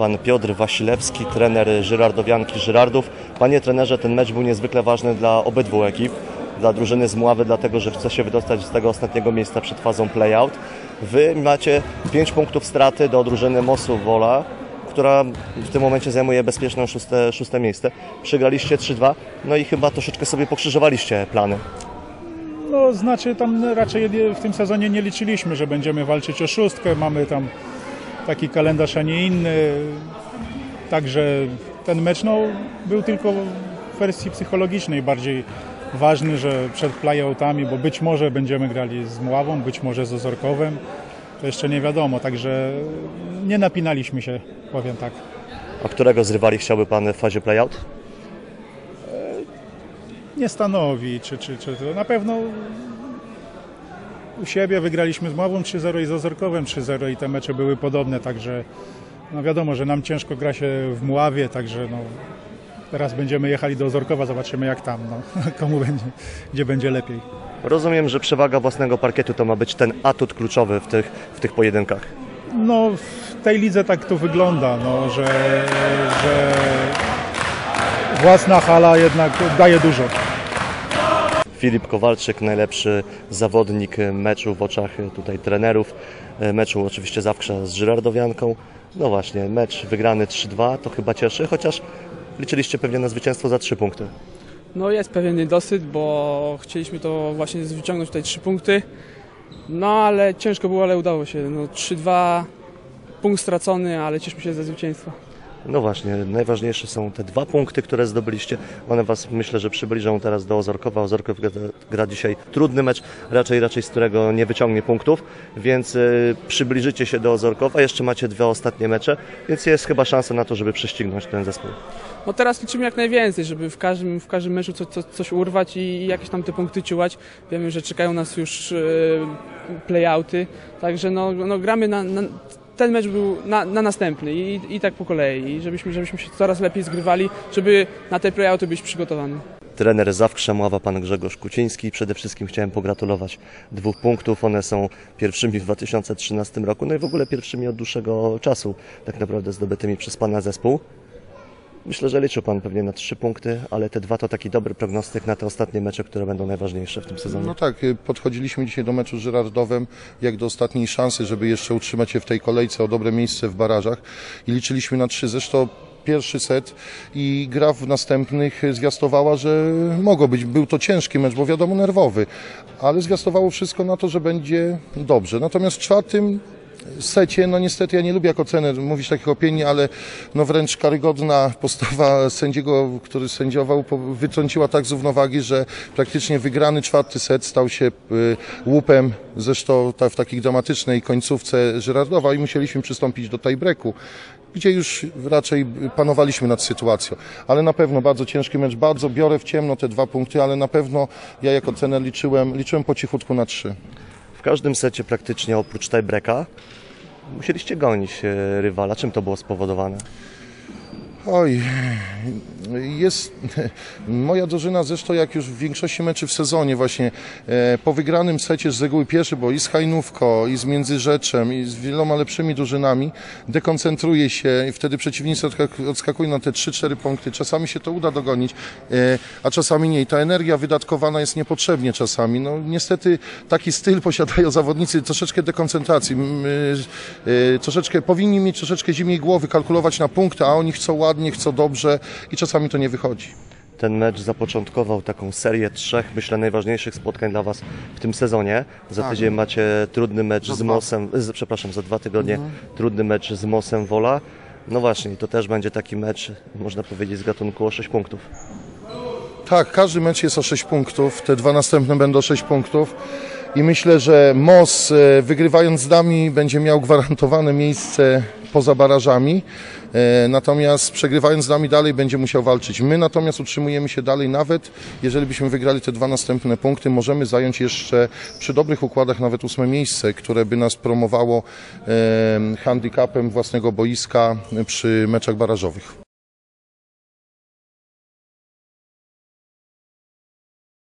pan Piotr Wasilewski, trener Żyrardowianki Żyrardów. Panie trenerze, ten mecz był niezwykle ważny dla obydwu ekip. Dla drużyny z Mławy, dlatego że chce się wydostać z tego ostatniego miejsca przed fazą playout. Wy macie 5 punktów straty do drużyny Mosu Wola, która w tym momencie zajmuje bezpieczne szóste, szóste miejsce. Przegraliście 3-2, no i chyba troszeczkę sobie pokrzyżowaliście plany. No, znaczy tam raczej w tym sezonie nie liczyliśmy, że będziemy walczyć o szóstkę. Mamy tam taki kalendarz, a nie inny. Także ten mecz no, był tylko w wersji psychologicznej bardziej ważny, że przed playoutami, bo być może będziemy grali z Mławą, być może z Ozorkowem. To jeszcze nie wiadomo, także nie napinaliśmy się, powiem tak. A którego z rywali chciałby pan w fazie playout? nie stanowi, czy, czy, czy to na pewno u siebie wygraliśmy z Mławą 3-0 i z Ozorkowem 3-0 i te mecze były podobne, także no wiadomo, że nam ciężko gra się w Mławie, także no teraz będziemy jechali do Ozorkowa, zobaczymy jak tam, no, komu będzie, gdzie będzie lepiej. Rozumiem, że przewaga własnego parkietu to ma być ten atut kluczowy w tych, w tych pojedynkach. No w tej lidze tak to wygląda, no, że, że własna hala jednak daje dużo. Filip Kowalczyk, najlepszy zawodnik meczu w oczach tutaj trenerów. Meczu oczywiście zawsze z Żyrardowianką. No właśnie, mecz wygrany 3-2 to chyba cieszy, chociaż liczyliście pewnie na zwycięstwo za 3 punkty. No jest pewien niedosyt, bo chcieliśmy to właśnie wyciągnąć tutaj trzy punkty. No ale ciężko było, ale udało się. No 3-2, punkt stracony, ale cieszmy się ze zwycięstwa. No właśnie, najważniejsze są te dwa punkty, które zdobyliście. One Was myślę, że przybliżą teraz do Ozorkowa. Ozorkow gra, dzisiaj trudny mecz, raczej raczej z którego nie wyciągnie punktów, więc y, przybliżycie się do Ozorkowa. Jeszcze macie dwa ostatnie mecze, więc jest chyba szansa na to, żeby prześcignąć ten zespół. No teraz liczymy jak najwięcej, żeby w każdym, w każdym meczu co, co, coś urwać i jakieś tam te punkty ciułać. Wiemy, że czekają nas już e, playouty, także no, no gramy na, na ten mecz był na, na następny i, i tak po kolei, i żebyśmy, żebyśmy się coraz lepiej zgrywali, żeby na te playouty być przygotowani. Trener Zawkrze Mława, pan Grzegorz Kuciński. Przede wszystkim chciałem pogratulować dwóch punktów. One są pierwszymi w 2013 roku, no i w ogóle pierwszymi od dłuższego czasu, tak naprawdę zdobytymi przez pana zespół. Myślę, że liczył pan pewnie na trzy punkty, ale te dwa to taki dobry prognostyk na te ostatnie mecze, które będą najważniejsze w tym sezonie. No tak, y, podchodziliśmy dzisiaj do meczu z Żyrardowem jak do ostatniej szansy, żeby jeszcze utrzymać się w tej kolejce o dobre miejsce w barażach i liczyliśmy na trzy. Zresztą pierwszy set i gra w następnych zwiastowała, że mogło być. Był to ciężki mecz, bo wiadomo nerwowy, ale zwiastowało wszystko na to, że będzie dobrze. Natomiast w czwartym secie, no niestety ja nie lubię jako trener mówić takich opinii, ale no wręcz karygodna postawa sędziego, który sędziował, wytrąciła tak z równowagi, że praktycznie wygrany czwarty set stał się y, łupem, zresztą w takiej dramatycznej końcówce Żyrardowa i musieliśmy przystąpić do tiebreaku gdzie już raczej panowaliśmy nad sytuacją. Ale na pewno bardzo ciężki mecz, bardzo biorę w ciemno te dwa punkty, ale na pewno ja jako trener liczyłem, liczyłem po cichutku na trzy. W każdym secie praktycznie oprócz tiebreaka musieliście gonić e, rywala. Czym to było spowodowane? Oj, jest moja drużyna zresztą jak już w większości meczy w sezonie właśnie e, po wygranym secie z reguły pierwszy, bo i z Hajnówko, i z Międzyrzeczem, i z wieloma lepszymi drużynami dekoncentruje się i wtedy przeciwnicy odskak- odskakują na te 3-4 punkty. Czasami się to uda dogonić, e, a czasami nie. I ta energia wydatkowana jest niepotrzebnie czasami. No niestety taki styl posiadają zawodnicy, troszeczkę dekoncentracji. E, troszeczkę powinni mieć troszeczkę zimniej głowy, kalkulować na punkty, a oni chcą ładnie, chcą dobrze i czasami to nie wychodzi. Ten mecz zapoczątkował taką serię trzech, myślę, najważniejszych spotkań dla Was w tym sezonie. Za Tak. tydzień macie trudny mecz z. Mosem, z, przepraszam, za dwa tygodnie trudny mecz z Mosem Wola. No właśnie, to też będzie taki mecz, można powiedzieć, z gatunku o 6 punktów. Tak, każdy mecz jest o 6 punktów, te dwa następne będą o 6 punktów i myślę, że MOS e, wygrywając z nami będzie miał gwarantowane miejsce poza barażami, e, natomiast przegrywając z nami dalej będzie musiał walczyć. My natomiast utrzymujemy się dalej, nawet jeżeli byśmy wygrali te dwa następne punkty, możemy zająć jeszcze przy dobrych układach nawet ósme miejsce, które by nas promowało e, handicapem własnego boiska przy meczach barażowych.